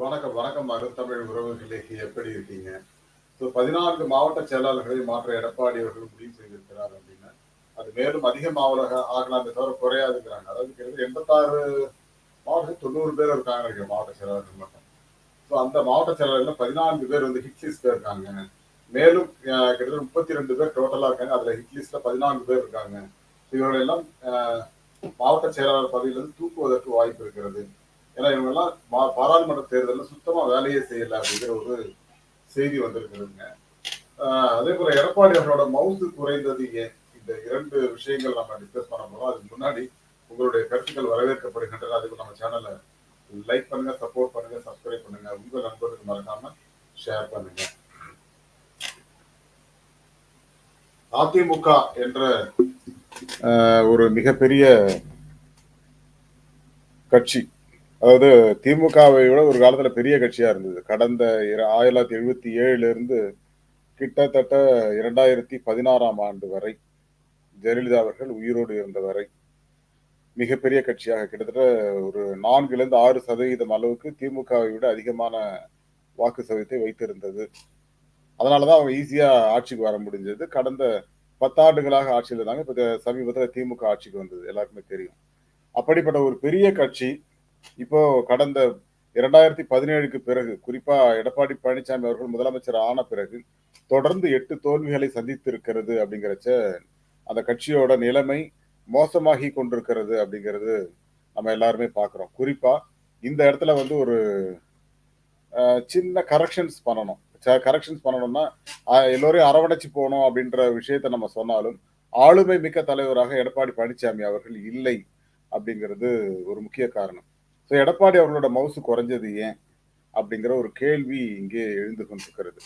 வணக்கம் வணக்கம் அகத்தமிழ் உறவுகளே எப்படி இருக்கீங்க? ஸோ பதினான்கு மாவட்ட செயலாளர்களை மாற்ற எடப்பாடி அவர்கள் முடிவு செய்திருக்கிறார் அப்படின்னா அது மேலும் அதிகமாக ஆகலாமே தவிர குறையாதுங்கிறாங்க. அதாவது கிட்டத்தட்ட எண்பத்தாறு மாவட்டத்தில் தொண்ணூறு பேர் இருக்காங்க நினைக்கிறேன் மாவட்ட செயலாளர்கள் மட்டும். ஸோ அந்த மாவட்ட செயலாளர்கள் பதினான்கு பேர் வந்து ஹிட் லிஸ்ட்ல இருக்காங்க. மேலும் கிட்டத்தட்ட முப்பத்தி ரெண்டு பேர் டோட்டலா இருக்காங்க. அதுல ஹிட் லிஸ்ட்ல பதினான்கு பேர் இருக்காங்க. இவர்களெல்லாம் மாவட்ட செயலாளர் பதவியிலிருந்து தூக்குவதற்கு வாய்ப்பு இருக்கிறது. ஏன்னா இவங்கெல்லாம் மா- பாராளுமன்ற தேர்தலில் சுத்தமா வேலையே செய்யல அப்படிங்கிற ஒரு செய்தி வந்திருக்குதுங்க. அதே போல எடப்பாடி அவர்களோட மவுசு குறைந்தது ஏன்? இந்த இரண்டு விஷயங்கள் நம்ம டிஸ்கஸ் பண்ண போறோம். அதுக்கு முன்னாடி உங்களுடைய கருத்துக்கள் வரவேற்கப்படுகின்றன. அதுக்கு நம்ம சேனலை லைக் பண்ணுங்க சப்போர்ட் பண்ணுங்க சப்ஸ்கிரைப் பண்ணுங்க. உங்க நண்பர்களுக்கு மறக்காம ஷேர் பண்ணுங்க. அதிமுக என்ற ஒரு மிகப்பெரிய கட்சி அதாவது திமுகவை விட ஒரு காலத்துல பெரிய கட்சியா இருந்தது. கடந்த ஆயிரத்தி தொள்ளாயிரத்தி எழுபத்தி ஏழுல இருந்து கிட்டத்தட்ட இரண்டாயிரத்தி பதினாறாம் ஆண்டு வரை ஜெயலலிதா அவர்கள் உயிரோடு இருந்த வரை மிகப்பெரிய கட்சியாக கிட்டத்தட்ட ஒரு நான்குலேருந்து ஆறு சதவீதம் அளவுக்கு திமுகவை விட அதிகமான வாக்கு சதவீதத்தை வைத்திருந்தது. அதனாலதான் அவங்க ஈஸியா ஆட்சிக்கு வர முடிஞ்சது. கடந்த பத்தாண்டுகளாக ஆட்சியில் இருந்தாங்க இப்ப சமீபத்தில் திமுக ஆட்சிக்கு வந்தது. எல்லாருக்குமே தெரியும். அப்படிப்பட்ட ஒரு பெரிய கட்சி இப்போ கடந்த இரண்டாயிரத்தி பதினேழுக்கு பிறகு குறிப்பா எடப்பாடி பழனிசாமி அவர்கள் முதலமைச்சர் ஆன பிறகு தொடர்ந்து எட்டு தோல்விகளை சந்தித்து இருக்கிறது அப்படிங்கிறச்ச அந்த கட்சியோட நிலைமை மோசமாகி கொண்டிருக்கிறது அப்படிங்கிறது நம்ம எல்லாருமே பார்க்குறோம் குறிப்பா இந்த இடத்துல வந்து ஒரு அஹ், சின்ன கரெக்ஷன்ஸ் பண்ணணும். கரெக்ஷன்ஸ் பண்ணணும்னா அஹ், எல்லோரையும் அரவணைச்சு போகணும் அப்படின்ற விஷயத்த நம்ம சொன்னாலும் ஆளுமை மிக்க தலைவராக எடப்பாடி பழனிசாமி அவர்கள் இல்லை அப்படிங்கிறது ஒரு முக்கிய காரணம். ஸோ எடப்பாடி அவர்களோட மவுசு குறைஞ்சது ஏன் அப்படிங்கிற ஒரு கேள்வி இங்கே எழுந்து கொண்டிருக்கிறது.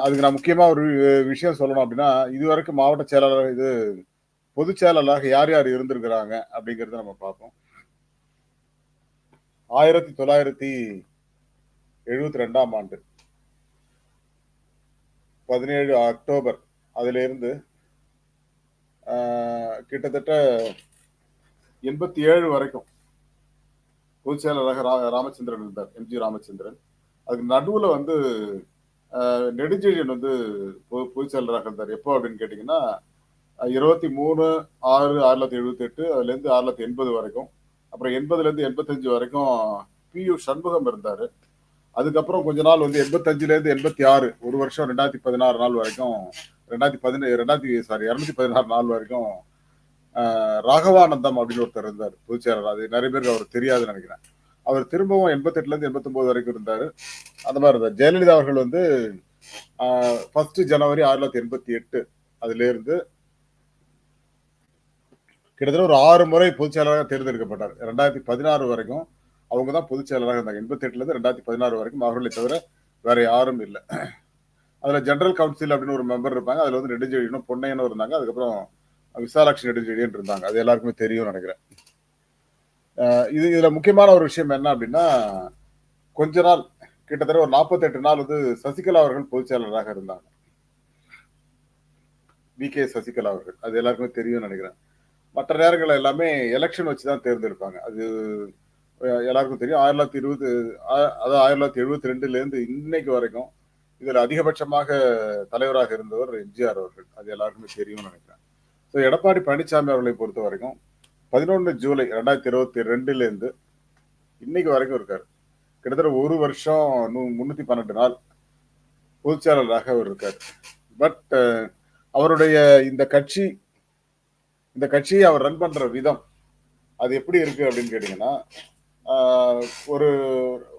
அதுக்கு நான் முக்கியமாக ஒரு வி- விஷயம் சொல்லணும் அப்படின்னா இதுவரைக்கும் மாவட்ட செயலாளர் இது பொதுச் செயலாளராக யார் யார் இருந்திருக்கிறாங்க அப்படிங்கிறத நம்ம பார்ப்போம். ஆயிரத்தி தொள்ளாயிரத்தி எழுபத்தி ரெண்டாம் ஆண்டு பதினேழு அக்டோபர் அதிலிருந்து கிட்டத்தட்ட எண்பத்தி ஏழு வரைக்கும் பொதுச் ரா- ராமச்சந்திரன் இருந்தார் எம்ஜி ராமச்சந்திரன். அதுக்கு நடுவுல வந்து நெடுஞ்செழியன் வந்து பொது பொதுச் செயலராக இருந்தார். எப்போ அப்படின்னு கேட்டிங்கன்னா இருபத்தி மூணு ஆறு ஆயிரத்தி தொள்ளாயிரத்தி எழுபத்தி எட்டு அதுலேருந்து ஆயிரத்தி தொள்ளாயிரத்தி எண்பது வரைக்கும். அப்புறம் எண்பதுலேருந்து எண்பத்தஞ்சு வரைக்கும் பியு சண்முகம் இருந்தார். அதுக்கப்புறம் கொஞ்ச நாள் வந்து எண்பத்தஞ்சுலேருந்து எண்பத்தி ஆறு ஒரு வருஷம் ரெண்டாயிரத்தி பதினாறு நாள் வரைக்கும் ரெண்டாயிரத்தி பதினேழு ரெண்டாயிரத்தி சாரி இரநூத்தி பதினாறு நாள் வரைக்கும் ராகவானந்தம் அப்படின்னு ஒருத்தர் இருந்தார் பொதுச்செயலர் அது நிறைய பேருக்கு அவர் தெரியாதுன்னு நினைக்கிறேன். அவர் திரும்பவும் எண்பத்தெட்டுல இருந்து எண்பத்தொன்பது வரைக்கும் இருந்தாரு. அந்த மாதிரி இருந்தார். ஜெயலலிதா அவர்கள் வந்து ஃபர்ஸ்ட் ஜனவரி ஆயிரத்தி தொள்ளாயிரத்தி எண்பத்தி எட்டு அதுல இருந்து கிட்டத்தட்ட ஒரு ஆறு முறை பொதுச்செயலராக தேர்ந்தெடுக்கப்பட்டார். ரெண்டாயிரத்தி பதினாறு வரைக்கும் அவங்க தான் பொதுச்செயலராக இருந்தாங்க. எண்பத்தி எட்டுல இருந்து ரெண்டாயிரத்தி பதினாறு வரைக்கும் அவர்களை தவிர வேற யாரும் இல்லை. அதுல ஜெனரல் கவுன்சில் அப்படின்னு ஒரு மெம்பர் இருப்பாங்க. அதுல வந்து நெடுஞ்செழியனும் பொன்னையனும் இருந்தாங்க. அதுக்கப்புறம் விசாலாட்சி நெடுஞ்செழியன் இருந்தாங்க. அது எல்லாருக்குமே தெரியும் நினைக்கிறேன். இது இதுல முக்கியமான ஒரு விஷயம் என்ன அப்படின்னா கொஞ்ச நாள் கிட்டத்தட்ட ஒரு 48 நாள் வந்து சசிகலா அவர்கள் பொதுச் செயலாளராக இருந்தாங்க. வி. கே. சசிகலா அவர்கள். அது எல்லாருக்குமே தெரியும் நினைக்கிறேன். மற்ற நேரங்கள் எல்லாமே எலெக்ஷன் வச்சு தான் தேர்ந்தெடுப்பாங்க. அது எல்லாருக்கும் தெரியும். ஆயிரத்தி தொள்ளாயிரத்தி இருபது ஆ- அதாவது ஆயிரத்தி தொள்ளாயிரத்தி எழுபத்தி ரெண்டுல இருந்து இன்னைக்கு வரைக்கும் இதுல அதிகபட்சமாக தலைவராக இருந்தவர் எம்ஜிஆர் அவர்கள். அது எல்லாருக்குமே தெரியும்னு நினைக்கிறேன். ஸோ எடப்பாடி பழனிசாமி அவர்களை பொறுத்த வரைக்கும் பதினொன்று ஜூலை ரெண்டாயிரத்தி இருபத்தி ரெண்டுலேருந்து இன்னைக்கு வரைக்கும் இருக்கார். கிட்டத்தட்ட ஒரு வருஷம் நூ- முந்நூற்றி பன்னெண்டு நாள் பொதுச்செயலாளராக அவர் இருக்கார். பட் அவருடைய இந்த கட்சி இந்த கட்சியை அவர் ரன் பண்ணுற விதம் அது எப்படி இருக்குது அப்படின்னு கேட்டிங்கன்னா ஒரு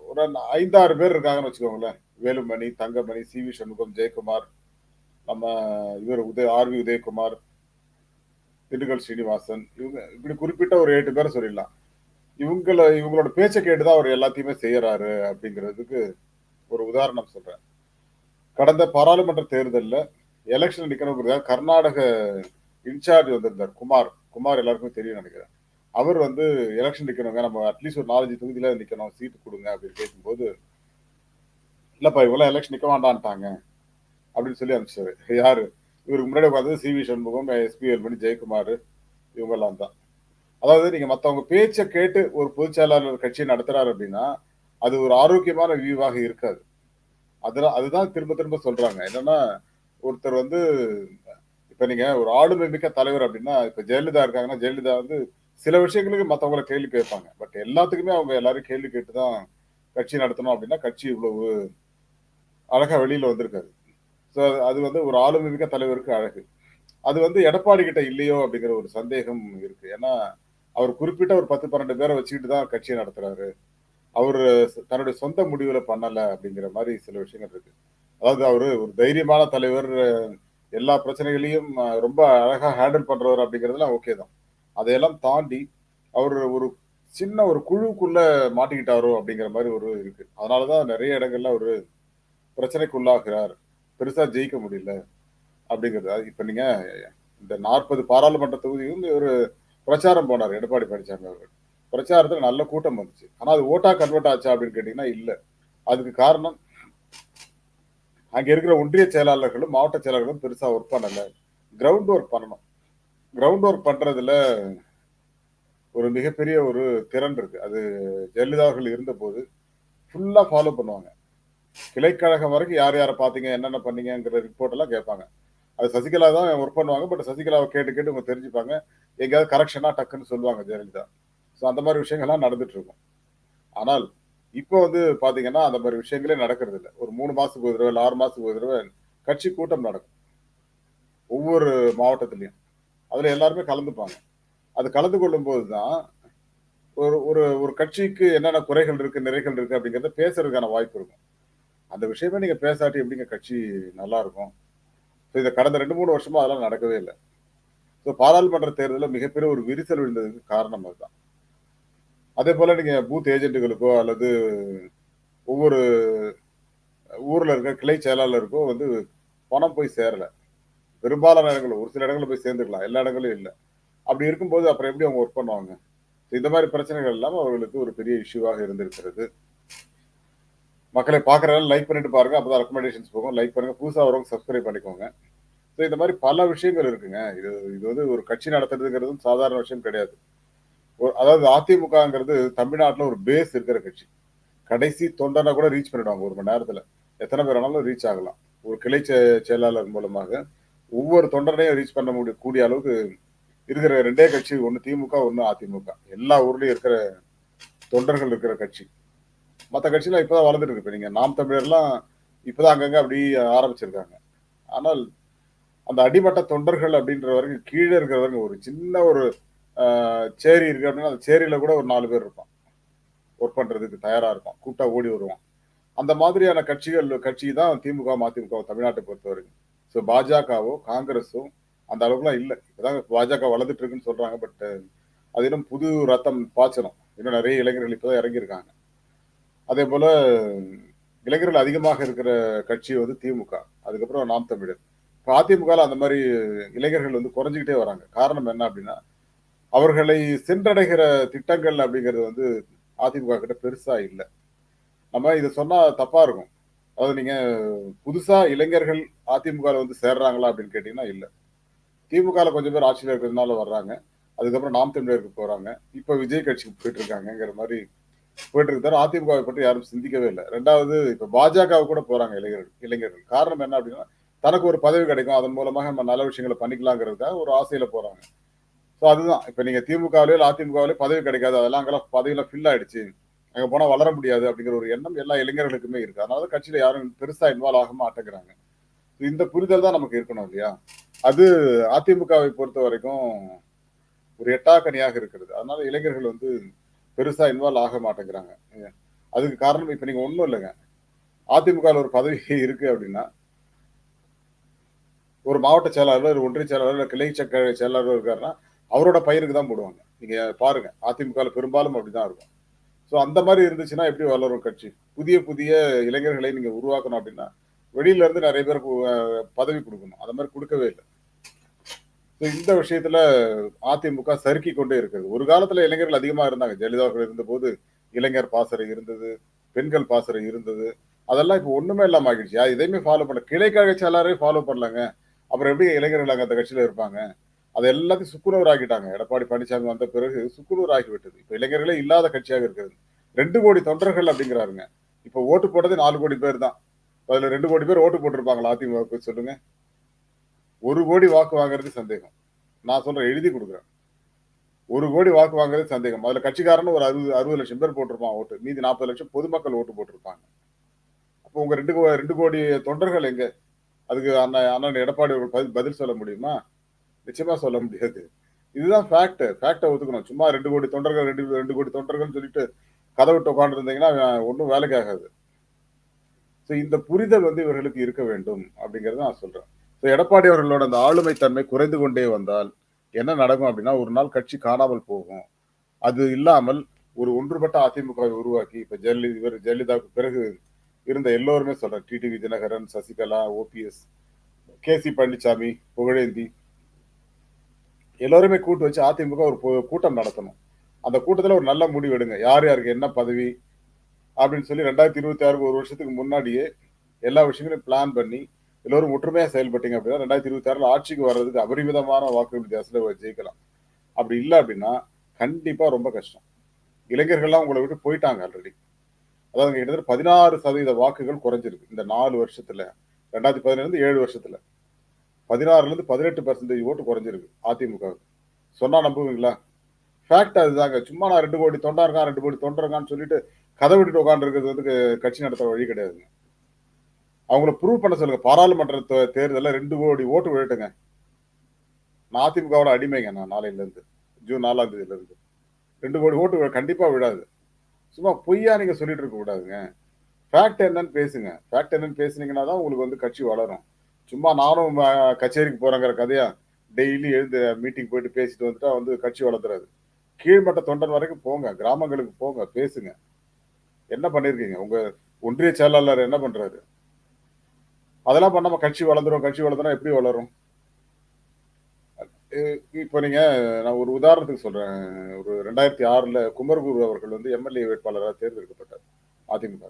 ஒரு ஐந்தாறு பேர் இருக்காங்கன்னு வச்சுக்கோங்களேன். வேலுமணி தங்கமணி சி வி சண்முகம் ஜெயக்குமார் நம்ம இவர் உதய ஆர் வி உதயகுமார் திண்டுக்கல் ஸ்ரீனிவாசன் இவங்க இப்படி குறிப்பிட்ட ஒரு எட்டு பேரை சொல்லிடலாம். இவங்கள இவங்களோட பேச்சை கேட்டுதான் அவர் எல்லாத்தையுமே செய்யறாரு அப்படிங்கிறதுக்கு ஒரு உதாரணம் சொல்றேன். கடந்த பாராளுமன்ற தேர்தலில் எலெக்ஷன் நிற்கணுங்கிறதா கர்நாடக இன்சார்ஜ் வந்திருந்தார் குமார். குமார் எல்லாருக்கும் தெரியும் நினைக்கிறேன். அவர் வந்து எலெக்ஷன் நிற்கணுங்க நம்ம அட்லீஸ்ட் ஒரு நாலஞ்சு தொகுதியில நிற்கணும் சீட்டு கொடுங்க அப்படின்னு கேட்கும்போது இல்லப்பா இவங்களாம் எலெக்ஷன் நிற்க வேண்டான்ட்டாங்க அப்படின்னு சொல்லி அனுப்பிச்சாரு. யாரு? இவருக்கு முன்னாடி உட்காந்து C V Shanmugam SP Velmani Jayakumar இவங்கெல்லாம் தான். அதாவது நீங்கள் மற்றவங்க பேச்சை கேட்டு ஒரு பொதுச் செயலாளர் கட்சியை நடத்துறாரு அப்படின்னா அது ஒரு ஆரோக்கியமான வியூவாக இருக்காது. அதெல்லாம் அதுதான் திரும்ப திரும்ப சொல்கிறாங்க என்னன்னா ஒருத்தர் வந்து இப்போ நீங்கள் ஒரு ஆளுமை மிக்க தலைவர் அப்படின்னா இப்போ ஜெயலலிதா இருக்காங்கன்னா ஜெயலலிதா வந்து சில விஷயங்களுக்கு மற்றவங்கள கேள்வி கேட்பாங்க. பட் எல்லாத்துக்குமே அவங்க எல்லாரும் கேள்வி கேட்டு தான் கட்சி நடத்தணும் அப்படின்னா கட்சி இவ்வளவு அழகாக வெளியில் வந்திருக்காரு. ஸோ அது வந்து ஒரு ஆளுமை மிக்க தலைவருக்கு அழகு. அது வந்து எடப்பாடி கிட்ட இல்லையோ அப்படிங்கிற ஒரு சந்தேகம் இருக்கு. ஏன்னா அவர் குறிப்பிட்ட ஒரு பத்து பன்னெண்டு பேரை வச்சுக்கிட்டு தான் கட்சியை நடத்துறாரு. அவர் தன்னுடைய சொந்த முடிவுல பண்ணல அப்படிங்கிற மாதிரி சில விஷயங்கள் இருக்கு. அதாவது அவரு ஒரு தைரியமான தலைவர் எல்லா பிரச்சனைகளையும் ரொம்ப அழகா ஹேண்டில் பண்றவர் அப்படிங்கிறதுலாம் ஓகே தான். அதையெல்லாம் தாண்டி அவர் ஒரு சின்ன ஒரு குழுவுக்குள்ள மாட்டிக்கிட்டாரோ அப்படிங்கிற மாதிரி ஒரு இருக்கு. அதனாலதான் நிறைய இடங்கள்ல ஒரு பிரச்சனைக்குள்ளாகிறார். பெருசா ஜெயிக்க முடியல அப்படிங்கிறது. அது இப்ப நீங்க இந்த நாற்பது பாராளுமன்ற தொகுதியும் ஒரு பிரச்சாரம் போனார். எடப்பாடி பழனிசாமி அவர்கள். பிரச்சாரத்துல நல்ல கூட்டம் வந்துச்சு. ஆனா அது ஓட்டா கன்வெர்ட் ஆச்சா அப்படின்னு கேட்டீங்கன்னா இல்ல. அதுக்கு காரணம் அங்க இருக்கிற ஒன்றிய செயலாளர்களும் மாவட்ட செயலாளர்களும் பெருசா ஒர்க் பண்ணல. கிரவுண்ட் ஒர்க் பண்ணணும். கிரவுண்ட் ஒர்க் பண்றதுல ஒரு மிகப்பெரிய ஒரு திறன் இருக்கு. அது ஜெயலலிதா அவர்கள் இருந்தபோது ஃபுல்லா ஃபாலோ பண்ணுவாங்க. கிளைக்கழகம் வரைக்கும் யார் யாரை பார்த்தீங்க என்னென்ன பண்ணீங்கங்கிற ரிப்போர்ட் எல்லாம் கேட்பாங்க. அது சசிகலா தான் ஒர்க் பண்ணுவாங்க பட் சசிகலாவை கேட்டு கேட்டு அவங்க தெரிஞ்சுப்பாங்க. எங்கேயாவது கரெக்ஷனா டக்குன்னு சொல்லுவாங்க ஜெயலலிதா. ஸோ அந்த மாதிரி விஷயங்கள்லாம் நடந்துட்டு இருக்கும். ஆனால் இப்போ வந்து பாத்தீங்கன்னா அந்த மாதிரி விஷயங்களே நடக்கிறது இல்லை. ஒரு மூணு மாசத்துக்கு ஒரு தடவை இல்லை ஆறு மாசத்துக்கு ஒரு தடவை கட்சி கூட்டம் நடக்கும். ஒவ்வொரு மாவட்டத்திலையும். அதுல எல்லாருமே கலந்துப்பாங்க. அது கலந்து கொள்ளும் போது தான் ஒரு ஒரு ஒரு கட்சிக்கு என்னென்ன குறைகள் இருக்கு நிறைகள் இருக்கு அப்படிங்கிறத பேசுறதுக்கான வாய்ப்பு இருக்கும். அந்த விஷயமே நீங்க பேசாட்டி எப்படிங்க கட்சி நல்லா இருக்கும் ஸோ இதை கடந்த ரெண்டு மூணு வருஷமா அதெல்லாம் நடக்கவே இல்லை. ஸோ பாராளுமன்ற தேர்தலில் மிகப்பெரிய ஒரு விரிசல் விழுந்ததுக்கு காரணம் அதுதான். அதே போல நீங்க பூத் ஏஜென்ட்டுகளுக்கோ அல்லது ஒவ்வொரு ஊர்ல இருக்க கிளை செயலாளருக்கோ வந்து பணம் போய் சேரல. பெரும்பாலான இடங்கள் ஒரு சில இடங்களில் போய் சேர்ந்துக்கலாம் எல்லா இடங்களும் இல்லை. அப்படி இருக்கும்போது அப்புறம் எப்படி அவங்க ஒர்க் பண்ணுவாங்க? இந்த மாதிரி பிரச்சனைகள் எல்லாம் அவர்களுக்கு ஒரு பெரிய இஷ்யூவாக இருந்திருக்கிறது. மக்களை பார்க்குறதால லைக் பண்ணிட்டு பாருங்க. அப்பதான் ரெக்கமெண்டேஷன்ஸ் போகும். லைக் பண்ணுங்க. புதுசாக வரவங்க சப்ஸ்கிரைப் பண்ணிக்கோங்க. ஸோ இந்த மாதிரி பல விஷயங்கள் இருக்குங்க. இது இது வந்து ஒரு கட்சி நடத்துறதுங்கிறதும் சாதாரண விஷயம் கிடையாது. ஒரு- அதாவது அதிமுகங்கிறது தமிழ்நாட்டில் ஒரு பேஸ் இருக்கிற கட்சி. கடைசி தொண்டனை கூட ரீச் பண்ணிடுவாங்க ஒரு மணி நேரத்தில். எத்தனை பேர் ஆனாலும் ரீச் ஆகலாம். ஒரு கிளை செ- செயலாளர் மூலமாக ஒவ்வொரு தொண்டனையும் ரீச் பண்ண முடிய கூடிய அளவுக்கு இருக்கிற ரெண்டே கட்சி ஒன்று திமுக ஒன்று அதிமுக. எல்லா ஊர்லேயும் இருக்கிற தொண்டர்கள் இருக்கிற கட்சி. மற்ற கட்சிலாம் இப்பதான் வளர்ந்துட்டு இருக்கு. இப்ப நீங்க நாம் தமிழர்லாம் இப்பதான் அங்கங்க அப்படி ஆரம்பிச்சிருக்காங்க. ஆனால் அந்த அடிமட்ட தொண்டர்கள் அப்படின்ற வரைக்கும் கீழே இருக்கிற வரைக்கும் ஒரு சின்ன ஒரு சேரி இருக்கு அப்படின்னா அந்த சேரியில கூட ஒரு நாலு பேர் இருப்பான். ஒர்க் பண்றதுக்கு தயாரா இருப்பான். கூப்பிட்டா ஓடி வருவான். அந்த மாதிரியான கட்சிகள் கட்சி தான் திமுக மதிமுக தமிழ்நாட்டை பொறுத்த வரைக்கும் ஸோ பாஜகவோ காங்கிரஸோ அந்த அளவுக்குலாம் இல்லை. இதுதான் பாஜக வளர்ந்துட்டு இருக்குன்னு சொல்றாங்க பட் அது இன்னும் புது ரத்தம் பாய்ச்சணும். இன்னும் நிறைய இளைஞர்கள் இப்போதான் இறங்கியிருக்காங்க. அதே போல இளைஞர்கள் அதிகமாக இருக்கிற கட்சி வந்து திமுக. அதுக்கப்புறம் நாம் தமிழர். இப்போ அதிமுகவில் அந்த மாதிரி இளைஞர்கள் வந்து குறைஞ்சிக்கிட்டே வராங்க. காரணம் என்ன அப்படின்னா அவர்களை சென்றடைகிற திட்டங்கள் அப்படிங்கிறது வந்து அதிமுக கிட்ட பெருசா இல்லை. நம்ம இதை சொன்னா தப்பா இருக்கும். அதாவது நீங்க புதுசா இளைஞர்கள் அதிமுக வந்து சேர்றாங்களா அப்படின்னு கேட்டீங்கன்னா இல்லை. திமுக கொஞ்சம் பேர் ஆட்சியில் இருக்கிறதுனால வர்றாங்க. அதுக்கப்புறம் நாம் தமிழருக்கு போறாங்க. இப்ப விஜய் கட்சிக்கு போயிட்டு இருக்காங்கங்கிற மாதிரி போயிட்டு இருக்காரு அதிமுகவை பற்றி யாரும் சிந்திக்கவே இல்லை. ரெண்டாவது இப்போ பாஜகவை கூட போறாங்க இளைஞர்கள் இளைஞர்கள். காரணம் என்ன அப்படின்னா தனக்கு ஒரு பதவி கிடைக்கும். அதன் மூலமாக நம்ம நல்ல விஷயங்களை பண்ணிக்கலாங்கிறதுக்காக ஒரு ஆசையில போறாங்க. ஸோ அதுதான். இப்போ நீங்க திமுகவிலே இல்லை அதிமுகவிலே பதவி கிடைக்காது. அதெல்லாம் அங்கெல்லாம் பதவியெல்லாம் ஃபில் ஆயிடுச்சு. அங்கே போனால் வளர முடியாது அப்படிங்கிற ஒரு எண்ணம் எல்லா இளைஞர்களுக்குமே இருக்கு. அதனால கட்சியில யாரும் பெருசா இன்வால்வ் ஆக மாட்டேங்கிறாங்க இந்த புரிதல் தான் நமக்கு இருக்கணும் இல்லையா? அது அதிமுகவை பொறுத்த வரைக்கும் ஒரு எட்டாக்கனியாக இருக்கிறது. அதனால இளைஞர்கள் வந்து பெருசா இன்வால்வ் ஆக மாட்டேங்கிறாங்க. அதுக்கு காரணம் இப்ப நீங்க ஒன்றும் இல்லைங்க. அதிமுக ஒரு பதவி இருக்கு அப்படின்னா ஒரு மாவட்ட செயலாளர் ஒன்றிய செயலாளர் இல்ல கிளை சக்க செயலாளர் இருக்காருன்னா அவரோட பயிருக்கு தான் போடுவாங்க. நீங்க பாருங்க அதிமுக பெரும்பாலும் அப்படிதான் இருக்கும். ஸோ அந்த மாதிரி இருந்துச்சுன்னா எப்படி வளரும் கட்சி? புதிய புதிய இளைஞர்களை நீங்க உருவாக்கணும் அப்படின்னா வெளியில இருந்து நிறைய பேருக்கு பதவி கொடுக்கணும். அந்த மாதிரி கொடுக்கவே இல்லை. இந்த விஷயத்துல அதிமுக சறுக்கி கொண்டே இருக்குது. ஒரு காலத்துல இளைஞர்கள் அதிகமா இருந்தாங்க. ஜெயலலிதா அவர்கள் இருந்தபோது இளைஞர் பாசறை இருந்தது பெண்கள் பாசறை இருந்தது. அதெல்லாம் இப்போ ஒண்ணுமே இல்லாம ஆகிடுச்சு. அது எதையுமே ஃபாலோ பண்ணல. கிளைக்கழக செயலாளரே ஃபாலோ பண்ணலங்க. அப்புறம் எப்படி இளைஞர்கள் அங்க அந்த கட்சியில இருப்பாங்க? அது எல்லாத்தையும் சுக்குநூறு ஆக்கிட்டாங்க. எடப்பாடி பழனிசாமி வந்த பிறகு சுக்குநூறு ஆகிவிட்டது. இப்ப இளைஞர்களே இல்லாத கட்சியாக இருக்கிறது. ரெண்டு கோடி தொண்டர்கள் அப்படிங்கிறாருங்க. இப்போ ஓட்டு போட்டது நாலு கோடி பேர் தான். அதுல ரெண்டு கோடி பேர் ஓட்டு போட்டிருப்பாங்களா? அதிமுக சொல்லுங்க. ஒரு கோடி வாக்கு வாங்குறது சந்தேகம். நான் சொல்றேன் எழுதி கொடுக்குறேன். ஒரு கோடி வாக்கு வாங்குறது சந்தேகம். அதுல கட்சிக்காரன் ஒரு அறுபது அறுபது லட்சம் பேர் போட்டிருப்பான் ஓட்டு. மீதி நாற்பது லட்சம் பொதுமக்கள் ஓட்டு போட்டிருப்பாங்க. அப்போ உங்க ரெண்டு கோ- ரெண்டு கோடி தொண்டர்கள் எங்க? அதுக்கு அண்ணன் அண்ணன் எடப்பாடி அவர்கள் பதில் சொல்ல முடியுமா? நிச்சயமா சொல்ல முடியாது. இதுதான் ஃபேக்ட் ஃபேக்டை ஒத்துக்கணும் சும்மா ரெண்டு கோடி தொண்டர்கள் ரெண்டு ரெண்டு கோடி தொண்டர்கள் சொல்லிட்டு கதை விட்டு உட்காந்துருந்தீங்கன்னா ஒன்றும் வேலைக்கு ஆகாது ஸோ இந்த புரிதல் வந்து இவர்களுக்கு இருக்க வேண்டும் அப்படிங்கிறத நான் சொல்றேன். எடப்பாடி அவர்களோட அந்த ஆளுமை தன்மை குறைந்து கொண்டே வந்தால் என்ன நடக்கும் அப்படின்னா ஒரு நாள் கட்சி காணாமல் போகும். அது இல்லாமல் ஒரு ஒன்றுபட்ட அதிமுகவை உருவாக்கி இப்ப ஜெயலலிதா இவர் ஜெயலலிதாவுக்கு பிறகு இருந்த எல்லோருமே சொல்றேன் TTV Dhinakaran Sasikala OPS K C Palaniswami Pugazhendhi. எல்லோருமே கூட்டு வச்சு அதிமுக ஒரு கூட்டம் நடத்தணும். அந்த கூட்டத்தில் ஒரு நல்ல முடிவு எடுங்க. யார் யாருக்கு என்ன பதவி அப்படின்னு சொல்லி ரெண்டாயிரத்தி இருபத்தி ஆறுக்கு ஒரு வருஷத்துக்கு முன்னாடியே எல்லா விஷயங்களையும் பிளான் பண்ணி எல்லோரும் ஒற்றுமையா செயல்பட்டீங்க அப்படின்னா ரெண்டாயிரத்தி இருபத்தி ஆறுல ஆட்சிக்கு வர்றதுக்கு அபரிமிதமான வாக்கு வித்தியாசத்துல ஜெயிக்கலாம். அப்படி இல்லை அப்படின்னா கண்டிப்பா ரொம்ப கஷ்டம். இளைஞர்கள்லாம் உங்களை விட்டு போயிட்டாங்க ஆல்ரெடி அதாவது கிட்டத்தட்ட பதினாறு சதவீத வாக்குகள் குறைஞ்சிருக்கு இந்த நாலு வருஷத்துல. ரெண்டாயிரத்தி பதினேழுல ஏழு வருஷத்துல. பதினாறுல இருந்து பதினெட்டு பர்சன்டேஜ் ஓட்டு குறைஞ்சிருக்கு அதிமுக சொன்னா நம்புவீங்களா? ஃபேக்ட் அதுதாங்க. சும்மா நான் ரெண்டு கோடி தொண்டா இருக்கான் ரெண்டு கோடி தொண்டா இருக்கான்னு சொல்லிட்டு கதை விட்டுட்டு உட்காந்துருக்கிறது வந்து கட்சி நடத்த வழி கிடையாதுங்க. அவங்கள ப்ரூவ் பண்ண சொல்லுங்க. பாராளுமன்ற தேர்தலில் ரெண்டு கோடி ஓட்டு விழட்டுங்க. நான் அதிமுகவோட அடிமைங்க நான் நாளையிலேருந்து. ஜூன் நாலாம் தேதியிலேருந்து ரெண்டு கோடி ஓட்டு கண்டிப்பாக விழாது. சும்மா பொய்யா நீங்கள் சொல்லிட்டு இருக்க கூடாதுங்க. ஃபேக்ட் என்னன்னு பேசுங்க. ஃபேக்ட் என்னன்னு பேசுனீங்கன்னா தான் உங்களுக்கு வந்து கட்சி வளரும். சும்மா நானும் கச்சேரிக்கு போகிறேங்கிற கதையா டெய்லி எழுந்து மீட்டிங் போயிட்டு பேசிட்டு வந்துட்டா வந்து கட்சி வளர்த்துறாது. கீழ்மட்ட தொண்டன் வரைக்கும் போங்க. கிராமங்களுக்கு போங்க. பேசுங்க. என்ன பண்ணியிருக்கீங்க உங்கள் ஒன்றிய செயலாளர் என்ன பண்ணுறாரு அதெல்லாம் பண்ணாம கட்சி வளர்ந்துரும் கட்சி வளர்ந்துரும் எப்படி வளரும்? இப்போ நீங்க நான் ஒரு உதாரணத்துக்கு சொல்றேன். ஒரு ரெண்டாயிரத்தி ஆறுல குமரகுரு அவர்கள் வந்து எம்எல்ஏ வேட்பாளராக தேர்ந்தெடுக்கப்பட்டார் அதிமுக.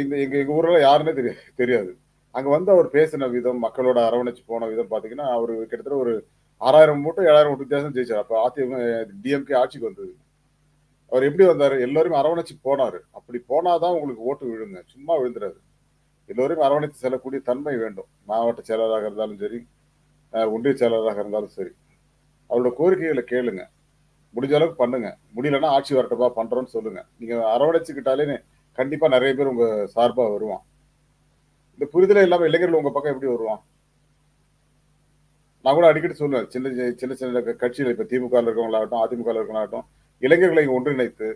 இந்த எங்க எங்க ஊர்ல யாருன்னே தெரிய தெரியாது. அங்க வந்து அவர் பேசின விதம் மக்களோட அரவணைச்சு போன விதம் பாத்தீங்கன்னா அவர் கிட்டத்தட்ட ஒரு ஆறாயிரம் மூட்டை ஏழாயிரம் மூட்டை வித்தியாசம் ஜெயிச்சார். அப்ப அதிமுக டிஎம்கே ஆட்சிக்கு வந்தது. அவர் எப்படி வந்தாரு? எல்லாரும் அரவணைச்சு போனாரு. அப்படி போனாதான் உங்களுக்கு ஓட்டு விழுங்க. சும்மா விழுந்துறாரு. எல்லோரையும் அரவணைத்து செல்லக்கூடிய தன்மை வேண்டும். மாவட்ட செயலராக இருந்தாலும் சரி ஒன்றிய செயலராக இருந்தாலும் சரி. அவரோட கோரிக்கைகளை கேளுங்க. முடிஞ்ச அளவுக்கு பண்ணுங்க. முடியலன்னா ஆட்சி வரட்டப்பா பண்றோம்னு சொல்லுங்க. நீங்க அரவணைச்சுக்கிட்டாலே கண்டிப்பா நிறைய பேர் உங்க சார்பா வருவான். இந்த புரிதலே இல்லாம இளைஞர்கள் உங்க பக்கம் எப்படி வருவான்? நான் கூட அடிக்கடி சொல்லுவேன் சின்ன சின்ன சின்ன சின்ன கட்சிகள் திமுக இருக்கவங்களாகட்டும் அதிமுக இருக்கவங்களாகட்டும் இளைஞர்களை ஒன்றிணைத்து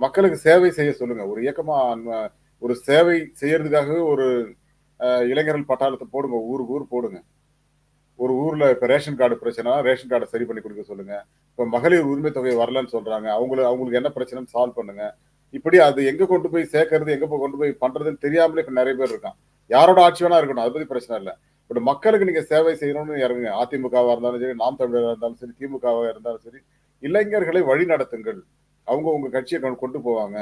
மக்களுக்கு சேவை செய்ய சொல்லுங்க. ஒரு இயக்கமா ஒரு சேவை செய்யறதுக்காகவே ஒரு இளைஞர்கள் பட்டாளத்தை போடுங்க. ஊருக்கு ஊர் போடுங்க. ஒரு ஊர்ல இப்ப ரேஷன் கார்டு பிரச்சனை ரேஷன் கார்டை சரி பண்ணி கொடுக்க சொல்லுங்க. இப்ப மகளிர் உரிமை தொகை வரலன்னு சொல்றாங்க. அவங்களுக்கு அவங்களுக்கு என்ன பிரச்சனைன்னு சால்வ் பண்ணுங்க. இப்படி அது எங்க கொண்டு போய் சேர்க்கறது எங்க போய் கொண்டு போய் பண்றதுன்னு தெரியாமலே இப்ப நிறைய பேர் இருக்கான் யாரோட ஆட்சி வேணா இருக்கணும் அதை பத்தி பிரச்சனை இல்லை. பட் மக்களுக்கு நீங்க சேவை செய்யணும்னு இறங்குங்க. அதிமுகவா இருந்தாலும் சரி நாம் தமிழராக இருந்தாலும் சரி திமுகவா இருந்தாலும் சரி இளைஞர்களை வழி நடத்துங்கள். அவங்க உங்க கட்சியை கொண்டு போவாங்க.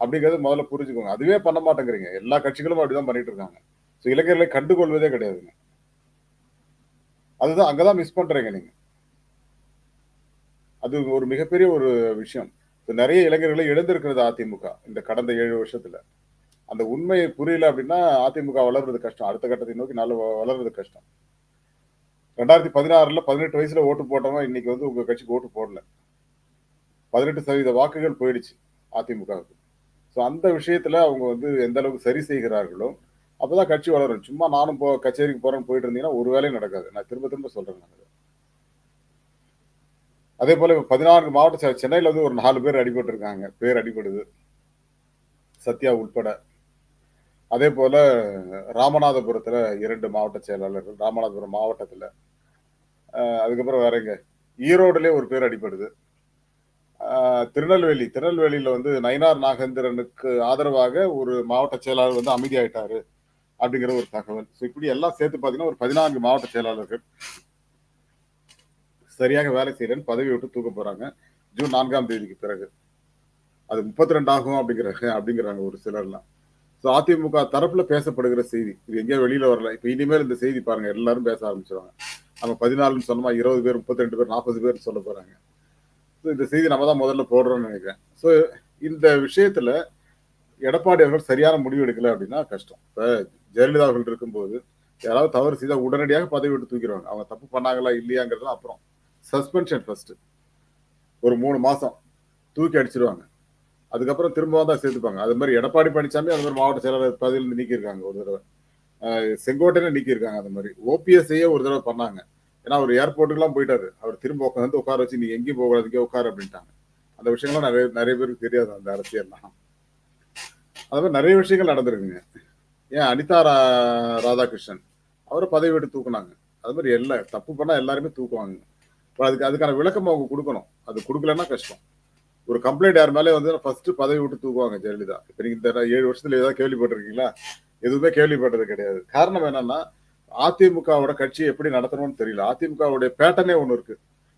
அப்படிங்கிறது முதல்ல புரிஞ்சுக்கோங்க. அதுவே பண்ண மாட்டேங்கிறீங்க. எல்லா கட்சிகளும் அப்படிதான் பண்ணிட்டு இருக்காங்க. ஸோ இளைஞர்களை கண்டுகொள்வதே கிடையாதுங்க. அதுதான் அங்கதான் மிஸ் பண்றீங்க நீங்க. அது ஒரு மிகப்பெரிய ஒரு விஷயம். இப்போ நிறைய இளைஞர்களை இழந்திருக்கிறது அதிமுக இந்த கடந்த ஏழு வருஷத்துல. அந்த உண்மையை புரியல அப்படின்னா அதிமுக வளர்றது கஷ்டம். அடுத்த கட்டத்தை நோக்கி நல்ல வளர்றது கஷ்டம். ரெண்டாயிரத்தி பதினாறுல பதினெட்டு வயசுல ஓட்டு போட்டவங்க இன்னைக்கு வந்து உங்க கட்சிக்கு ஓட்டு போடல. பதினெட்டு சதவீத வாக்குகள் போயிடுச்சு அதிமுகவுக்கு. ஸோ அந்த விஷயத்தில் அவங்க வந்து எந்த அளவுக்கு சரி செய்கிறார்களோ அப்பதான் கட்சி வளரும். சும்மா நானும் போ கச்சேரிக்கு போகிறேன்னு போயிட்டு இருந்தீங்கன்னா ஒரு வேலையும் நடக்காது. நான் திரும்ப திரும்ப சொல்கிறேன் நான் அதே போல இப்போ பதினான்கு மாவட்ட சென்னையில் வந்து ஒரு நாலு பேர் அடிபட்டு இருக்காங்க பேர் அடிபடுது. சத்யா உட்பட. அதே போல ராமநாதபுரத்தில் இரண்டு மாவட்ட செயலாளர்கள் ராமநாதபுரம் மாவட்டத்தில். அதுக்கப்புறம் வேற எங்க? ஒரு பேர் அடிபடுது. திருநெல்வேலி. திருநெல்வேலியில வந்து நயினார் நாகேந்திரனுக்கு ஆதரவாக ஒரு மாவட்ட செயலாளர் வந்து அமைதியாயிட்டாரு அப்படிங்கிற ஒரு தகவல். ஸோ இப்படி எல்லாம் சேர்த்து பார்த்தீங்கன்னா ஒரு பதினான்கு மாவட்ட செயலாளர்கள் சரியாக வேலை செய்யலன்னு பதவி விட்டு தூக்க போறாங்க. ஜூன் நான்காம் தேதிக்கு பிறகு. அது முப்பத்தி ரெண்டு ஆகும் அப்படிங்கிறாங்க அப்படிங்கிறாங்க ஒரு சிலர்லாம். ஸோ அதிமுக தரப்புல பேசப்படுகிற செய்தி இது எங்கேயோ வெளியில வரல. இப்போ இனிமேல் இந்த செய்தி பாருங்க எல்லாரும் பேச ஆரம்பிச்சிருவாங்க. நம்ம பதினாலுன்னு சொன்னோமா இருபது பேர் முப்பத்தி ரெண்டு பேர் நாற்பது பேர் சொல்ல போறாங்க. இந்த செய்தி நம்ம தான் முதல்ல போடுறோம்னு நினைக்கிறேன். ஸோ இந்த விஷயத்துல எடப்பாடி அவர்கள் சரியான முடிவு எடுக்கல அப்படின்னா கஷ்டம். இப்போ ஜெயலலிதா அவர்கள் இருக்கும்போது யாராவது தவறு செய்தால் உடனடியாக பதவி விட்டு தூக்கிடுவாங்க. அவங்க தப்பு பண்ணாங்களா இல்லையாங்கிறது அப்புறம் சஸ்பென்ஷன் ஃபர்ஸ்ட் ஒரு மூணு மாசம் தூக்கி அடிச்சிருவாங்க. அதுக்கப்புறம் திரும்ப தான் சேர்த்துப்பாங்க. அது மாதிரி எடப்பாடி பழனிசாமி அது மாதிரி மாவட்ட செயலாளர் பதவியில் நீக்கியிருக்காங்க ஒரு தடவை. செங்கோட்டையில நீக்கியிருக்காங்க அந்த மாதிரி. ஓபிஎஸ்ஐயே ஒரு தடவை பண்ணாங்க. ஏன்னா அவர் ஏர்போர்ட்டுக்குலாம் போயிட்டாரு. அவர் திரும்ப உட்காந்து உட்கார வச்சு நீ எங்கேயும் போகாது உட்கார அப்படின்ட்டாங்க. அந்த விஷயங்கள்லாம் நிறைய நிறைய பேருக்கு தெரியாது அந்த அரசியல்லாம். அது மாதிரி நிறைய விஷயங்கள் நடந்திருக்குங்க. ஏன் அனிதா ரா- ராதாகிருஷ்ணன் அவரை பதவி விட்டு தூக்குனாங்க. அது மாதிரி எல்லா தப்பு பண்ணால் எல்லாருமே தூக்குவாங்க. இப்போ அதுக்கு அதுக்கான விளக்கம் அவங்க கொடுக்கணும். அது கொடுக்கலன்னா கஷ்டம். ஒரு கம்ப்ளைண்ட் யார் மேலே வந்து ஃபர்ஸ்ட் பதவி விட்டு தூக்குவாங்க ஜெயலலிதா. இப்போ நீங்கள் இந்த ஏழு வருஷத்துல ஏதாவது கேள்விப்பட்டிருக்கீங்களா? எதுவுமே கேள்விப்பட்டது கிடையாது. காரணம் என்னன்னா அதிமுகவோட கட்சியை எப்படி நடத்தணும்னு தெரியல. அதிமுகவுடைய பேட்டர்னே ஒன்று இருக்கு.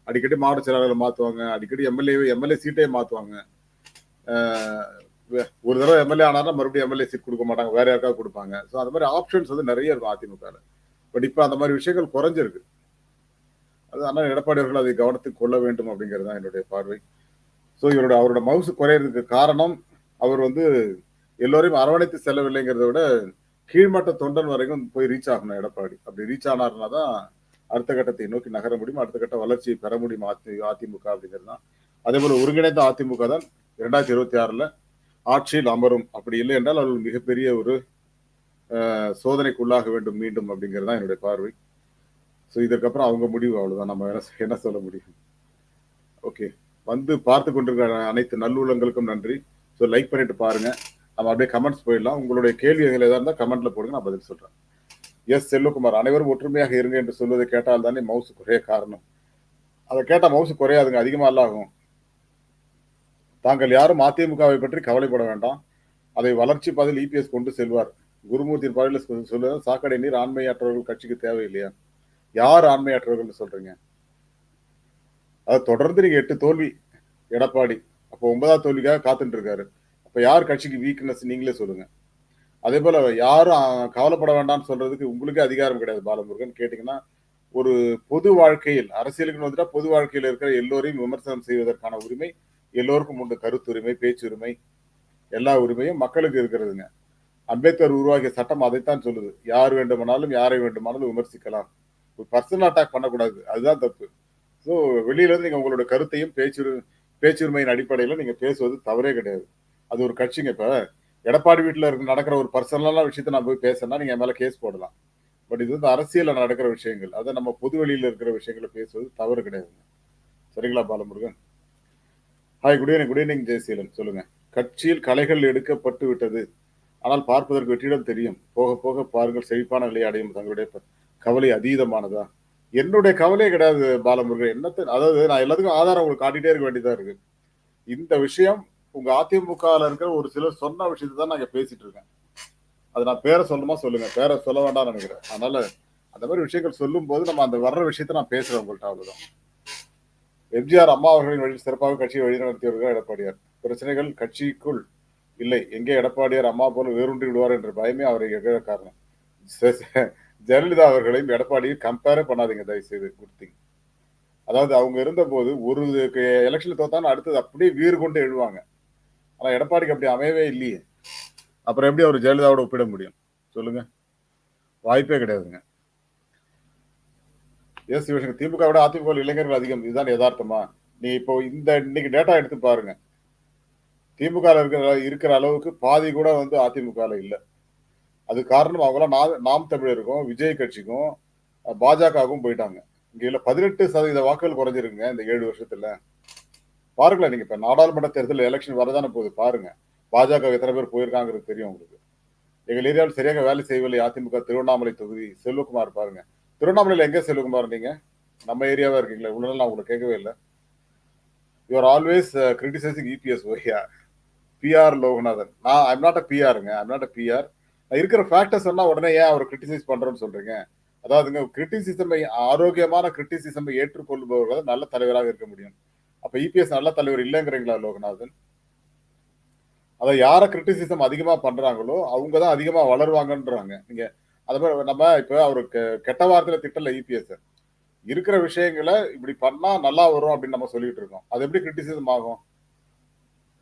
அடிக்கடி மாவட்ட செயலாளர்களை மாற்றுவாங்க அடிக்கடி எம்எல்ஏ எம்எல்ஏ சீட்டே மாற்றுவாங்க ஒரு தடவை எம்எல்ஏ ஆனாலும் மறுபடியும் எம்எல்ஏ சீட் கொடுக்க மாட்டாங்க வேற யாருக்காவது கொடுப்பாங்க. ஸோ அந்த மாதிரி ஆப்ஷன்ஸ் வந்து நிறைய இருக்கும் அதிமுகவில் பட் இப்போ அந்த மாதிரி விஷயங்கள் குறைஞ்சிருக்கு. அது ஆனால் எடப்பாடி அவர்கள் அதை கவனத்துக்கு கொள்ள வேண்டும் அப்படிங்கிறது தான் என்னுடைய பார்வை. ஸோ இவரோட அவரோட மவுசு குறையிறதுக்கு காரணம் அவர் வந்து எல்லோரையும் அரவணைத்து செல்லவில்லைங்கிறத விட கீழ்மட்ட தொண்டன் வரைக்கும் போய் ரீச் ஆகணும் எடப்பாடி. அப்படி ரீச் ஆனார்னா தான் அடுத்த கட்டத்தை நோக்கி நகர முடியும். அடுத்த கட்ட வளர்ச்சியை பெற முடியும் அதி அதிமுக அப்படிங்கிறது தான் அதே போல ஒருங்கிணைந்த அதிமுக தான் இரண்டாயிரத்தி இருபத்தி ஆறுல ஆட்சியில் அமரும் அப்படி இல்லை என்றால் அவர்கள் மிகப்பெரிய ஒரு சோதனைக்குள்ளாக வேண்டும் மீண்டும் அப்படிங்கிறது தான் என்னுடைய பார்வை. ஸோ இதற்கப்புறம் அவங்க முடிவு அவ்வளவுதான். நம்ம என்ன என்ன சொல்ல முடியும்? ஓகே வந்து பார்த்து கொண்டிருக்கிற அனைத்து நல்லுள்ளங்களுக்கும் நன்றி. ஸோ லைக் பண்ணிட்டு பாருங்கள் நம்ம அப்படியே கமெண்ட்ஸ் போயிடலாம். உங்களுடைய கேள்விகள் எதாக இருந்தால் கமெண்ட்ல போடுங்க நான் பதில் சொல்றேன். எஸ் செல்வகுமார் அனைவரும் ஒற்றுமையாக இருங்க என்று சொல்வதை கேட்டால் தானே மவுசு குறைய காரணம். அதை கேட்டால் மவுசு குறையாதுங்க அதிகமாக ஆகும். தாங்கள் யாரும் அதிமுகவை பற்றி கவலைப்பட வேண்டாம். அதை வளர்ச்சி பதில் இபிஎஸ் கொண்டு செல்வார். குருமூர்த்தியின் பாடலில் சொல்லுவது சாக்கடை நீர் ஆண்மையாற்றவர்கள் கட்சிக்கு தேவையில்லையா? யார் ஆண்மையாற்றவர்கள்னு சொல்றீங்க? அதை தொடர்ந்து நீங்க எட்டு தோல்வி எடப்பாடி. அப்போ ஒன்பதாவது தோல்விக்காக காத்துட்டு இருக்காரு. இப்போ யார் கட்சிக்கு வீக்னஸ் நீங்களே சொல்லுங்க. அதே போல யாரும் கவலைப்பட வேண்டாம்னு சொல்றதுக்கு உங்களுக்கே அதிகாரம் கிடையாது பாலமுருகன். கேட்டீங்கன்னா ஒரு பொது வாழ்க்கையில் அரசியலுக்கு வந்துட்டா பொது வாழ்க்கையில் இருக்கிற எல்லோரையும் விமர்சனம் செய்வதற்கான உரிமை எல்லோருக்கும் உண்டு. கருத்துரிமை பேச்சுரிமை எல்லா உரிமையும் மக்களுக்கு இருக்கிறதுங்க. அம்பேத்கர் உருவாக்கிய சட்டம் அதைத்தான் சொல்லுது. யார் வேண்டுமானாலும் யாரை வேண்டுமானாலும் விமர்சிக்கலாம். ஒரு பர்சனல் அட்டாக் பண்ணக்கூடாது. அதுதான் தப்பு. ஸோ வெளியில இருந்து உங்களோட கருத்தையும் பேச்சு பேச்சுரிமையின் அடிப்படையில் நீங்கள் பேசுவது தவறே கிடையாது. அது ஒரு கட்சிங்க இப்போ. எடப்பாடி வீட்டில் இருக்க நடக்கிற ஒரு பர்சனலான விஷயத்த நான் போய் பேசினா நீங்கள் என் கேஸ் போடலாம். பட் இது வந்து அரசியலில் நடக்கிற விஷயங்கள். அதை நம்ம பொது வெளியில இருக்கிற விஷயங்களை பேசுவது தவறு கிடையாதுங்க. சரிங்களா Balamurugan? Hi good evening good evening Jayaseelan. சொல்லுங்கள் கட்சியில் கலைகள் எடுக்கப்பட்டு விட்டது. ஆனால் பார்ப்பதற்கு வெற்றிடம் தெரியும். போக போக பாருங்கள் செழிப்பான நிலை அடையும் தங்களுடைய கவலை அதீதமானதா? என்னுடைய கவலையே கிடையாது பாலமுருகன். என்னத்தை அதாவது நான் எல்லாத்துக்கும் ஆதாரம் உங்களுக்கு காட்டிகிட்டே இருக்க வேண்டியதாக இருக்குது இந்த விஷயம் உங்க அதிமுகல இருக்கிற ஒரு சிலர் சொன்ன விஷயத்தை தான் நாங்க பேசிட்டு இருக்கேன். அது நான் பேரை சொல்லணுமா சொல்லுங்க. பேரை சொல்ல வேண்டாம்னு நினைக்கிறேன். அதனால அந்த மாதிரி விஷயங்கள் சொல்லும் போது நம்ம அந்த வர்ற விஷயத்த நான் பேசுறேன் உங்கள்கிட்ட அவ்வளவுதான். எம்ஜிஆர் அம்மா அவர்களின் வழி சிறப்பாக கட்சியை வழிநடத்தியவர்கள் எடப்பாடியார். பிரச்சனைகள் கட்சிக்குள் இல்லை. எங்கே எடப்பாடியார் அம்மா போல வேரூன்றி விடுவார் என்ற பயமே அவரை எழ காரணம். ஜெயலலிதா அவர்களையும் எடப்பாடியும் கம்பேரே பண்ணாதீங்க தயவு செய்து குட் திங் அதாவது அவங்க இருந்தபோது ஒரு எலெக்ஷன்ல தோத்தாலும் அடுத்தது அப்படியே வீறு கொண்டு எழுவாங்க. ஆனா எடப்பாடிக்கு அப்படி அமையவே இல்லையே. அப்புறம் எப்படி அவர் ஜெயலலிதாவோட ஒப்பிட முடியும்? சொல்லுங்க. வாய்ப்பே கிடையாதுங்க. எஸ் சிவசங்கர் திமுக விட அதிமுக இளைஞர்கள் அதிகம். இதுதான் யதார்த்தமா? நீ இப்போ இந்த இன்னைக்கு டேட்டா எடுத்து பாருங்க. திமுக இருக்கிற இருக்கிற அளவுக்கு பாதி கூட வந்து அதிமுக இல்லை. அது காரணம் அவங்களாம் நாம் தமிழருக்கும் விஜய் கட்சிக்கும் பாஜகவுக்கும் போயிட்டாங்க. இங்க இல்ல பதினெட்டு சதவீத வாக்குகள் குறைஞ்சிருக்குங்க இந்த ஏழு வருஷத்துல. பாருங்களேன் நீங்க இப்ப நாடாளுமன்ற தேர்தல் எலெக்ஷன் வரதானே போகுது பாருங்க. பாஜக எத்தனை பேர் போயிருக்காங்கிறது தெரியும் உங்களுக்கு. எங்கள் ஏரியாவில் சரியாக வேலை செய்யவில்லை அதிமுக திருவண்ணாமலை தொகுதி. செல்வகுமார் பாருங்க. திருவண்ணாமலையில் எங்க செல்வகுமார் நீங்க? நம்ம ஏரியாவா இருக்கீங்களா? இவ்வளவு நான் உங்களை கேட்கவே இல்லை. யூஆர் ஆல்வேஸ் கிரிட்டிசைசிங் இபிஎஸ் ஓய்யா பிஆர் லோகநாதன். நான் ஐம் நாட் அ பிஆருங்க ஐம் நாட் அ பிஆர் நான் இருக்கிற ஃபேக்டர்ஸ் எல்லாம் உடனே ஏன் அவர் கிரிட்டிசைஸ் பண்றேன்னு சொல்றீங்க? அதாவதுங்க கிரிட்டிசிசமை ஆரோக்கியமான கிரிட்டிசிசமை ஏற்றுக்கொள்பவர்கள் நல்ல தலைவராக இருக்க முடியும். அப்ப இபிஎஸ் நல்ல தலைவர் இல்லைங்கிறீங்களா லோகநாதன்? அதை யார கிரிட்டிசிசம் அதிகமா பண்றாங்களோ அவங்க தான் அதிகமா வளருவாங்கன்றாங்க. நீங்க அது மாதிரி நம்ம இப்ப அவருக்கு கெட்ட வார்த்தையில திட்டல இபிஎஸ் இருக்கிற விஷயங்களை இப்படி பண்ணா நல்லா வரும் அப்படின்னு நம்ம சொல்லிட்டு இருக்கோம். அது எப்படி கிரிட்டிசிசம் ஆகும்?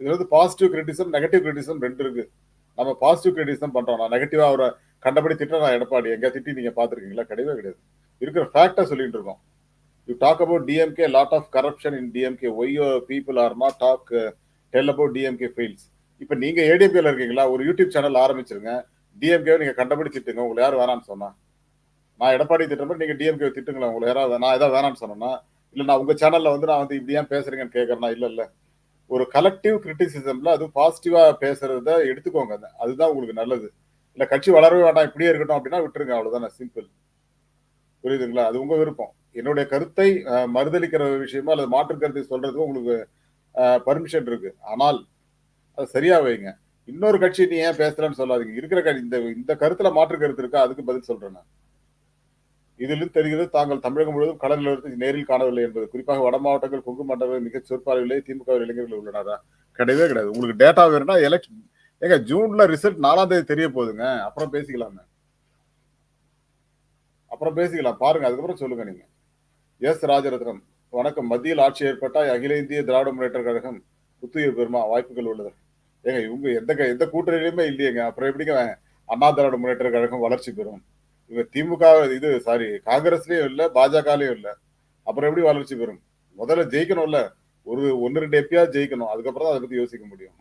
இது வந்து பாசிட்டிவ் கிரிட்டிசம் நெகட்டிவ் கிரிட்டிசம் ரெண்டு இருக்கு. நம்ம பாசிட்டிவ் கிரிட்டிசம் பண்றோம். நான் நெகட்டிவா அவரை கண்டபடி திட்டம் நான் எடப்பாடி. எங்க திட்டி நீங்க பாத்துருக்கீங்களா கிடையவே கிடையாது. இருக்கிற ஃபேக்டா சொல்லிட்டு இருக்கோம். You talk about DMK lot of corruption in DMK why people are not talk tell about DMK fails இப்போ நீங்க ஏடிஎம்கேல இருக்கீங்களா? ஒரு யூடியூப் சேனல் ஆரம்பிச்சிருங்க. டிஎம்கேவை நீங்க கண்டபடி திட்டுங்க உங்களை யார் வேணாம்னு சொன்னா. நான் எடப்பாடி திட்டம்போது நீங்கள் நீங்க டிஎம்கே திட்டுங்களா உங்களை யாராவது நான் ஏதாவது வேணாம்னு சொன்னேன்னா இல்லை நான் உங்க சேனல்ல வந்து நான் வந்து இப்படி ஏன் பேசுறீங்கன்னு கேட்கறேன்னா இல்லை இல்லை. ஒரு கலெக்டிவ் கிரிட்டிசிசம்ல அது பாசிட்டிவா பேசுறத எடுத்துக்கோங்க. அதுதான் உங்களுக்கு நல்லது. இல்லை கட்சி வளரவே வேண்டாம். இப்படியே இருக்கட்டும் அப்படின்னா விட்டுருங்க. அவ்வளவுதானே. சிம்பிள் புரியுதுங்களா? அது உங்க விருப்பம். என்னுடைய கருத்தை மறுதளிக்கிற விஷயமா அல்லது மாற்று கருத்தை சொல்றதுக்கு உங்களுக்கு பர்மிஷன் இருக்கு. ஆனால் அது சரியா வைங்க. இன்னொரு கட்சி நீ ஏன் பேசுறேன்னு சொல்லாதீங்க. இருக்கிற கட்சி இந்த இந்த கருத்துல மாற்று கருத்து இருக்கா? அதுக்கு பதில் சொல்றேன் நான். இதிலும் தெரிகிறது தாங்கள் தமிழகம் முழுவதும் கடல் நிலவரத்தை நேரில் காணவில்லை என்பது. குறிப்பாக வட மாவட்டங்கள் கொங்கு மண்டலங்கள் மிக சொற்பார்வையிலே திமுக இளைஞர்கள் உள்ளனரா? கிடையவே கிடையாது. உங்களுக்கு டேட்டா வேணும்னா எலெக்ஷன் ஏங்க ஜூன்ல ரிசல்ட் நாலாம் தேதி தெரிய போகுதுங்க. அப்புறம் பேசிக்கலாங்க அப்புறம் பேசிக்கலாம். பாருங்க அதுக்கப்புறம் சொல்லுங்க நீங்க. எஸ் ராஜரத்னம் வணக்கம். மத்தியில் ஆட்சி ஏற்பட்டால் அகில இந்திய திராவிட முன்னேற்ற கழகம் புத்துயிர் பெறுமா? வாய்ப்புகள் உள்ளது. ஏங்க இவங்க எந்த எந்த கூட்டணியிலுமே இல்லையேங்க. அப்புறம் எப்படிங்க அண்ணா திராவிட முன்னேற்ற கழகம் வளர்ச்சி பெறும்? இவங்க திமுக இது சாரி காங்கிரஸ்லயும் இல்ல பாஜகலையும் இல்ல. அப்புறம் எப்படி வளர்ச்சி பெறும்? முதல்ல ஜெயிக்கணும்ல. ஒரு ஒன்னு ரெண்டு எப்பியா ஜெயிக்கணும். அதுக்கப்புறம் தான் அதை பத்தி யோசிக்க முடியும்.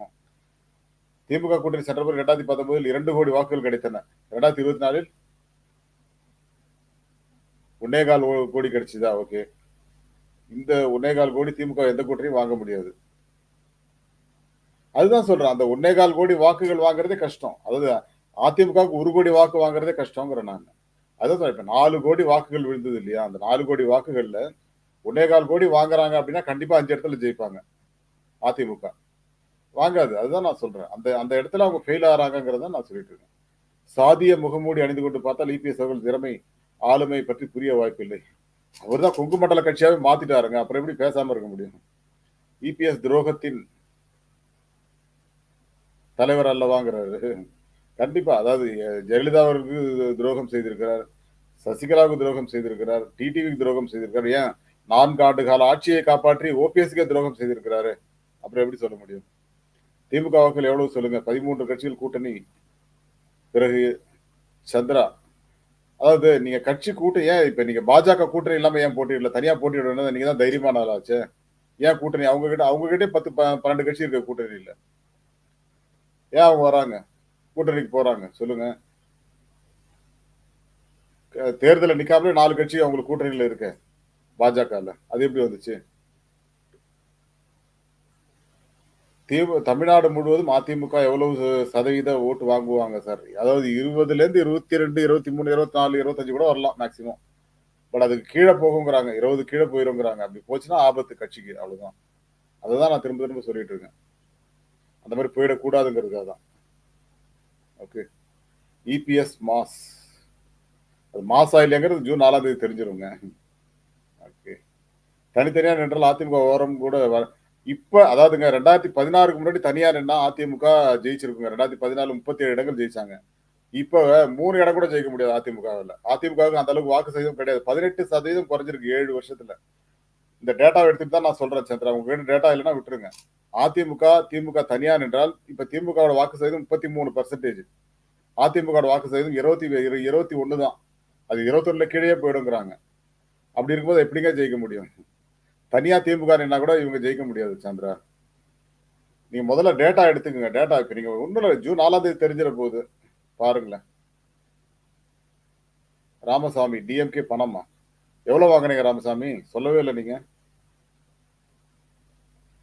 திமுக கூட்டணி சட்டப்பேரவை ரெண்டாயிரத்தி பத்தொன்பதில் இரண்டு கோடி வாக்குகள் கிடைத்தன. ரெண்டாயிரத்தி இருபத்தி நாலில் ஒன்னேகால் கோடி கிடைச்சிதா? ஓகே. இந்த ஒன்னேகால் கோடி திமுக எந்த கூட்டையும் வாங்க முடியாது. அதுதான் சொல்றேன். அந்த ஒன்னேகால் கோடி வாக்குகள் வாங்குறதே கஷ்டம். அதாவது அதிமுகவுக்கு ஒரு கோடி வாக்கு வாங்குறதே கஷ்டங்கிறேன் நான். அதான் இப்ப நாலு கோடி வாக்குகள் விழுந்தது இல்லையா? அந்த நாலு கோடி வாக்குகள்ல ஒன்னேகால் கோடி வாங்குறாங்க அப்படின்னா கண்டிப்பா அஞ்சு இடத்துல ஜெயிப்பாங்க அதிமுக. வாங்காது. அதுதான் நான் சொல்றேன். அந்த அந்த இடத்துல அவங்க ஃபெயில் ஆகிறாங்கிறத நான் சொல்லிட்டு இருக்கேன். சாதிய முகமூடி அணிந்து கொண்டு பார்த்தால் இபிஎஸ் அவர்கள் திறமை ஆளுமை பற்றி புரிய வாய்ப்பில்லை. அவர் தான் கொங்கு மண்டல கட்சியாவே மாத்திட்டாருங்க. அப்புறம் எப்படி பேசாம இருக்க முடியும்? இபிஎஸ் துரோகத்தின் தலைவர் அல்லவாங்கிறாரு. கண்டிப்பா அதாவது ஜெயலலிதா அவருக்கு துரோகம் செய்திருக்கிறார். சசிகலாவுக்கு துரோகம் செய்திருக்கிறார். டிடிவிக்கு துரோகம் செய்திருக்கிறார். ஏன்? நான்கு ஆண்டு கால ஆட்சியை காப்பாற்றி ஓபிஎஸ்க்கே துரோகம் செய்திருக்கிறாரு. அப்புறம் எப்படி சொல்ல முடியும்? திமுக வாக்கள் எவ்வளவு சொல்லுங்க? பதிமூன்று கட்சிகள் கூட்டணி. பிறகு சந்திரா அதாவது நீங்க கட்சி கூட்டம் ஏன் இப்ப நீங்க பாஜக கூட்டணி இல்லாம ஏன் போட்டியிடல? தனியா போட்டியிட நீங்க தான் தைரியமான ஆளாச்சு ஏன் கூட்டணி? அவங்க கிட்ட அவங்க கிட்டே பத்து பன்னெண்டு கட்சி இருக்க கூட்டணி இல்ல ஏன் அவங்க வராங்க? கூட்டணிக்கு போறாங்க. சொல்லுங்க. தேர்தலில் நிக்காமலே நாலு கட்சி அவங்களுக்கு கூட்டணியில இருக்க. பாஜகல. அது எப்படி வந்துச்சு? தீவு தமிழ்நாடு முழுவதும் அதிமுக எவ்வளவு சதவீத ஓட்டு வாங்குவாங்க சார் அதாவது இருபதுல இருந்து இருபத்தி ரெண்டு இருபத்தி மூணு இருபத்தி நாலு இருபத்தஞ்சு கூட வரலாம் மேக்சிமம் பட் அதுக்கு கீழே போகுங்கிறாங்க இருபது கீழே போயிருங்கிறாங்க. அப்படி போச்சுன்னா ஆபத்து கட்சிக்கு அவ்வளவுதான். அதுதான் நான் திரும்ப திரும்ப சொல்லிட்டு இருக்கேன். அந்த மாதிரி போயிடக்கூடாதுங்கிறதுக்காக தான். Okay EPS mass. அது மாசா இல்லைங்கிறது ஜூன் நாலாம் தேதி தெரிஞ்சிருங்க. ஓகே தனித்தனியாக நின்றால் அதிமுக ஓரம் கூட இப்ப அதாவதுங்க ரெண்டாயிரத்தி பதினாறுக்கு முன்னாடி தனியார் என்ன அதிமுக ஜெயிச்சிருக்குங்க. ரெண்டாயிரத்தி பதினாலு முப்பத்தி ஏழு இடங்கள் ஜெயிச்சாங்க. இப்ப மூணு இடம் கூட ஜெயிக்க முடியாது அதிமுகவில். அதிமுகவுக்கு அந்த அளவுக்கு வாக்கு சதவீதம் கிடையாது. பதினெட்டு சதவீதம் குறைஞ்சிருக்கு ஏழு வருஷத்துல. இந்த டேட்டாவை எடுத்துட்டு தான் நான் சொல்றேன் சந்திரா. உங்க டேட்டா இல்லைன்னா விட்டுருங்க. அதிமுக திமுக தனியார் நின்றால் இப்ப திமுகவோட வாக்கு சதவீதம் முப்பத்தி மூணு பர்சன்டேஜ் அதிமுக வாக்கு சதவீதம் இருபத்தி இருபத்தி ஒன்று தான் அது இருபத்தொன்னுல கீழே போயிடுங்கிறாங்க. அப்படி இருக்கும்போது எப்படிங்க ஜெயிக்க முடியும்? தனியா திமுக என்ன கூட இவங்க ஜெயிக்க முடியாது சந்திரா. நீங்க முதல்ல டேட்டா எடுத்துக்கோங்க டேட்டா இப்ப நீங்க ஒண்ணுல ஜூன் நாலாம் தேதி தெரிஞ்சிட போகுது பாருங்களேன். ராமசாமி டிஎம்கே பணமா? எவ்வளவு வாங்கினீங்க ராமசாமி? சொல்லவே இல்லை நீங்க.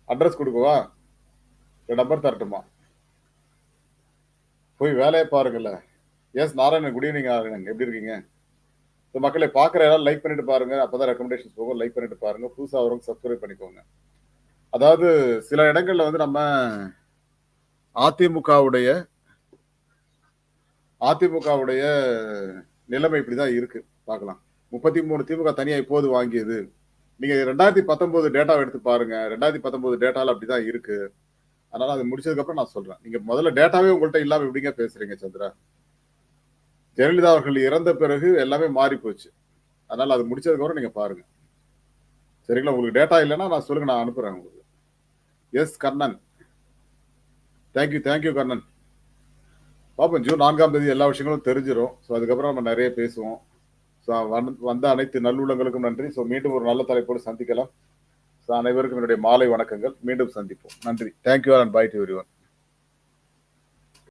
அட்ரஸ் கொடுக்கவா? நம்பர் தரட்டுமா? போய் வேலையை பாருங்கல்ல yes Narayanan good evening Narayanan. எப்படி இருக்கீங்க? ஸோ மக்களை பார்க்குற யாரும் லைக் பண்ணிட்டு பாருங்க அப்பதான் ரெக்கமெண்டேஷன்ஸ் போகும். லைக் பண்ணிட்டு பாருங்க. புதுசாக வரவங்க சப்ஸ்கிரைப் பண்ணிக்கோங்க. அதாவது சில இடங்கள்ல வந்து நம்ம அதிமுகவுடைய அதிமுகவுடைய நிலைமை இப்படிதான் இருக்கு. பார்க்கலாம். முப்பத்தி மூணு திமுக தனியா இப்போது வாங்கியது. நீங்க ரெண்டாயிரத்தி பத்தொன்பது டேட்டா எடுத்து பாருங்க. ரெண்டாயிரத்தி பத்தொன்பது டேட்டால அப்படிதான் இருக்கு. அதனால அது முடிச்சதுக்கு அப்புறம் நான் சொல்றேன். நீங்க முதல்ல டேட்டாவே உங்கள்கிட்ட இல்லாம எப்படிங்க பேசுறீங்க சந்திரா. ஜெயலலிதா அவர்கள் இறந்த பிறகு எல்லாமே மாறி போச்சு அதனால அது முடிச்சதுக்கப்புறம் நீங்க பாருங்க. சரிங்களா? உங்களுக்கு டேட்டா இல்லைன்னா நான் சொல்லுங்க நான் அனுப்புறேன் உங்களுக்கு. Yes Karnan. Thank you thank you Karnan. பார்ப்போம் ஜூன் நான்காம் தேதி எல்லா விஷயங்களும் தெரிஞ்சிடும் ஸோ அதுக்கப்புறம் நம்ம நிறைய பேசுவோம். ஸோ வந்த அனைத்து நல்லுள்ளங்களுக்கும் நன்றி. ஸோ மீண்டும் ஒரு நல்ல தலைப்போடு சந்திக்கலாம். ஸோ அனைவருக்கும் என்னுடைய மாலை வணக்கங்கள். மீண்டும் சந்திப்போம். நன்றி. Thank you and bye to everyone